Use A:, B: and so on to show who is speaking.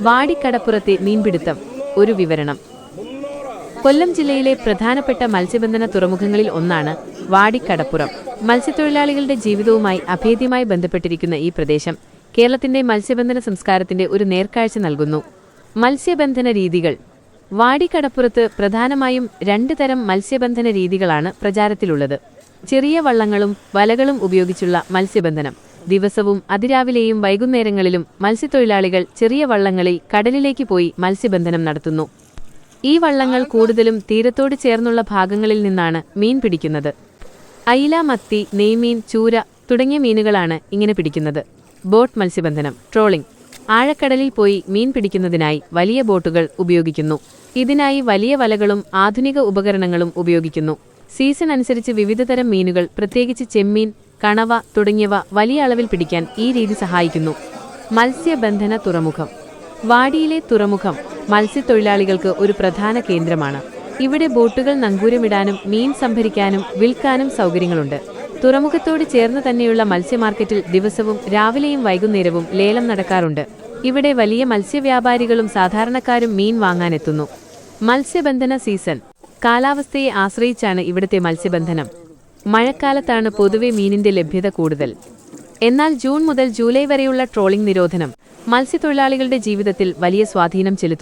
A: വാടിക്കടപ്പുറത്തെ മീൻപിടുത്തം ഒരു വിവരണം. കൊല്ലം ജില്ലയിലെ പ്രധാനപ്പെട്ട മത്സ്യബന്ധന തുറമുഖങ്ങളിൽ ഒന്നാണ് വാടിക്കടപ്പുറം. മത്സ്യത്തൊഴിലാളികളുടെ ജീവിതവുമായി അഭേദ്യമായി ബന്ധപ്പെട്ടിരിക്കുന്ന ഈ പ്രദേശം കേരളത്തിന്റെ മത്സ്യബന്ധന സംസ്കാരത്തിന്റെ ഒരു നേർക്കാഴ്ച നൽകുന്നു. മത്സ്യബന്ധന രീതികൾ. വാടിക്കടപ്പുറത്ത് പ്രധാനമായും രണ്ട് തരം മത്സ്യബന്ധന രീതികളാണ് പ്രചാരത്തിലുള്ളത്. ചെറിയ വള്ളങ്ങളും വലകളും ഉപയോഗിച്ചുള്ള മത്സ്യബന്ധനം. ദിവസവും അതിരാവിലെയും വൈകുന്നേരങ്ങളിലും മത്സ്യത്തൊഴിലാളികൾ ചെറിയ വള്ളങ്ങളിൽ കടലിലേക്ക് പോയി മത്സ്യബന്ധനം നടത്തുന്നു. ഈ വള്ളങ്ങൾ കൂടുതലും തീരത്തോട് ചേർന്നുള്ള ഭാഗങ്ങളിൽ നിന്നാണ് മീൻ പിടിക്കുന്നത്. അയില മത്തി നെയ്മീൻ ചൂര തുടങ്ങിയ മീനുകളാണ് ഇങ്ങനെ പിടിക്കുന്നത്. ബോട്ട് മത്സ്യബന്ധനം ട്രോളിംഗ്. ആഴക്കടലിൽ പോയി മീൻ പിടിക്കുന്നതിനായി വലിയ ബോട്ടുകൾ ഉപയോഗിക്കുന്നു. ഇതിനായി വലിയ വലകളും ആധുനിക ഉപകരണങ്ങളും ഉപയോഗിക്കുന്നു. സീസൺ അനുസരിച്ച് വിവിധതരം മീനുകൾ പ്രത്യേകിച്ച് ചെമ്മീൻ കണവ തുടങ്ങിയവ വലിയ അളവിൽ പിടിക്കാൻ ഈ രീതി സഹായിക്കുന്നു. മത്സ്യബന്ധന തുറമുഖം. വാടിയിലെ തുറമുഖം മത്സ്യത്തൊഴിലാളികൾക്ക് ഒരു പ്രധാന കേന്ദ്രമാണ്. ഇവിടെ ബോട്ടുകൾ നങ്കൂരമിടാനും മീൻ സംഭരിക്കാനും വിൽക്കാനും സൗകര്യങ്ങളുണ്ട്. തുറമുഖത്തോട് ചേർന്ന് തന്നെയുള്ള മത്സ്യമാർക്കറ്റിൽ ദിവസവും രാവിലെയും വൈകുന്നേരവും ലേലം നടക്കാറുണ്ട്. ഇവിടെ വലിയ മത്സ്യവ്യാപാരികളും സാധാരണക്കാരും മീൻ വാങ്ങാനെത്തുന്നു. മത്സ്യബന്ധന സീസൺ. കാലാവസ്ഥയെ ആശ്രയിച്ചാണ് ഇവിടുത്തെ മത്സ്യബന്ധനം. മഴക്കാലത്താണ് പൊതുവെ മീനിന്റെ ലഭ്യത കൂടുതൽ. എന്നാൽ ജൂൺ മുതൽ ജൂലൈ വരെയുള്ള ട്രോളിംഗ് നിരോധനം മത്സ്യത്തൊഴിലാളികളുടെ ജീവിതത്തിൽ വലിയ സ്വാധീനം ചെലുത്തും.